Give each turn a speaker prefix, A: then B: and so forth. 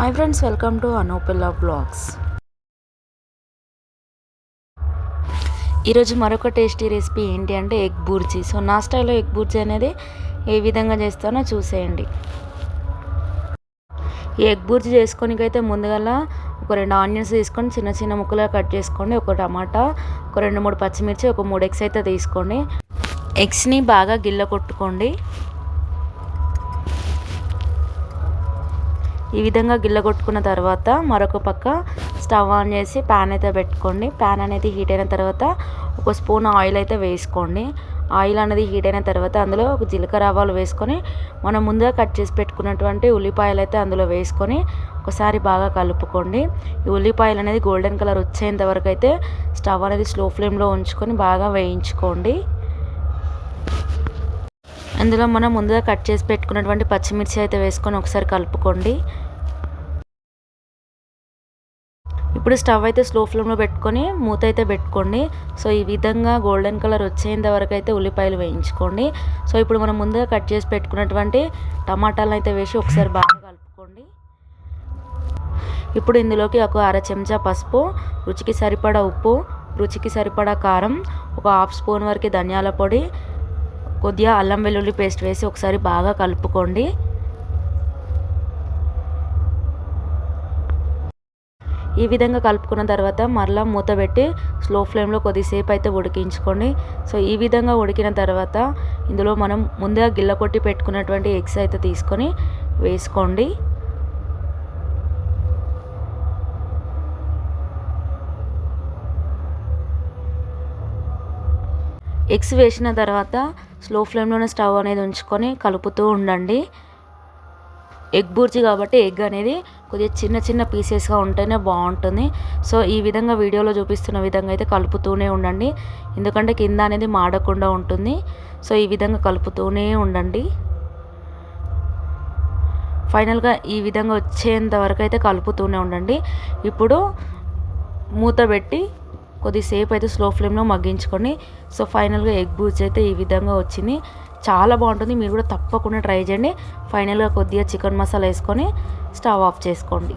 A: Hi friends welcome to అనోపిల్ల blogs ఈరోజు మరొక టేస్టీ రెసిపీ ఏంటి అంటే ఎగ్ బూర్జీ సో నా స్టైల్లో ఎగ్ బూర్జీ అనేది ఏ విధంగా చేస్తానో చూసేయండి. ఈ ఎగ్ బూర్జీ చేసుకోనికైతే ముందుగా ఒక రెండు ఆనియన్స్ తీసుకొని చిన్న చిన్న ముక్కలుగా కట్ చేసుకోండి. ఒక టమాటా ఒక రెండు మూడు పచ్చిమిర్చి ఒక మూడు ఎగ్స్ అయితే తీసుకోండి. ఎగ్స్ని బాగా గిల్ల కొట్టుకోండి. ఈ విధంగా గిల్లగొట్టుకున్న తర్వాత మరొక పక్క స్టవ్ ఆన్ చేసి ప్యాన్ అయితే పెట్టుకోండి. ప్యాన్ అనేది హీట్ అయిన తర్వాత ఒక స్పూన్ ఆయిల్ అయితే వేసుకోండి. ఆయిల్ అనేది హీట్ అయిన తర్వాత అందులో ఒక జీలకర్ర ఆవాలు వేసుకొని మనం ముందుగా కట్ చేసి పెట్టుకున్నటువంటి ఉల్లిపాయలు అయితే అందులో వేసుకొని ఒకసారి బాగా కలుపుకోండి. ఈ ఉల్లిపాయలు అనేది గోల్డెన్ కలర్ వచ్చేంత వరకు అయితే స్టవ్ అనేది స్లో ఫ్లేమ్లో ఉంచుకొని బాగా వేయించుకోండి. అందులో మనం ముందుగా కట్ చేసి పెట్టుకున్నటువంటి పచ్చిమిర్చి అయితే వేసుకొని ఒకసారి కలుపుకోండి. ఇప్పుడు స్టవ్ అయితే స్లో ఫ్లేమ్లో పెట్టుకొని మూత అయితే పెట్టుకోండి. సో ఈ విధంగా గోల్డెన్ కలర్ వచ్చేంత వరకు అయితే ఉల్లిపాయలు వేయించుకోండి. సో ఇప్పుడు మనం ముందుగా కట్ చేసి పెట్టుకున్నటువంటి టమాటాలను అయితే వేసి ఒకసారి బాగా కలుపుకోండి. ఇప్పుడు ఇందులోకి ఒక అర చెంచా పసుపు రుచికి సరిపడా ఉప్పు రుచికి సరిపడా కారం ఒక హాఫ్ స్పూన్ వరకు ధనియాల పొడి కొద్దిగా అల్లం వెల్లుల్లి పేస్ట్ వేసి ఒకసారి బాగా కలుపుకోండి. ఈ విధంగా కలుపుకున్న తర్వాత మరలా మూత పెట్టి స్లో ఫ్లేమ్లో కొద్దిసేపు అయితే ఉడికించుకోండి. సో ఈ విధంగా ఉడికిన తర్వాత ఇందులో మనం ముందుగా గిల్ల కొట్టి పెట్టుకున్నటువంటి ఎగ్స్ అయితే తీసుకొని వేసుకోండి. ఎగ్స్ వేసిన తర్వాత స్లో ఫ్లేమ్లోనే స్టవ్ అనేది ఉంచుకొని కలుపుతూ ఉండండి. ఎగ్ బూర్జీ కాబట్టి ఎగ్ అనేది కొద్దిగా చిన్న చిన్న పీసెస్గా ఉంటేనే బాగుంటుంది. సో ఈ విధంగా వీడియోలో చూపిస్తున్న విధంగా అయితే కలుపుతూనే ఉండండి. ఎందుకంటే కింద అనేది మాడకుండా ఉంటుంది. సో ఈ విధంగా కలుపుతూనే ఉండండి. ఫైనల్గా ఈ విధంగా వచ్చేంత వరకు అయితే కలుపుతూనే ఉండండి. ఇప్పుడు మూత పెట్టి కొద్దిసేపు అయితే స్లో ఫ్లేమ్లో మగ్గించుకొని సో ఫైనల్గా ఎగ్ బూజ్ అయితే ఈ విధంగా వచ్చింది. చాలా బాగుంటుంది మీరు కూడా తప్పకుండా ట్రై చేయండి. ఫైనల్గా కొద్దిగా చికెన్ మసాలా వేసుకొని స్టవ్ ఆఫ్ చేసుకోండి.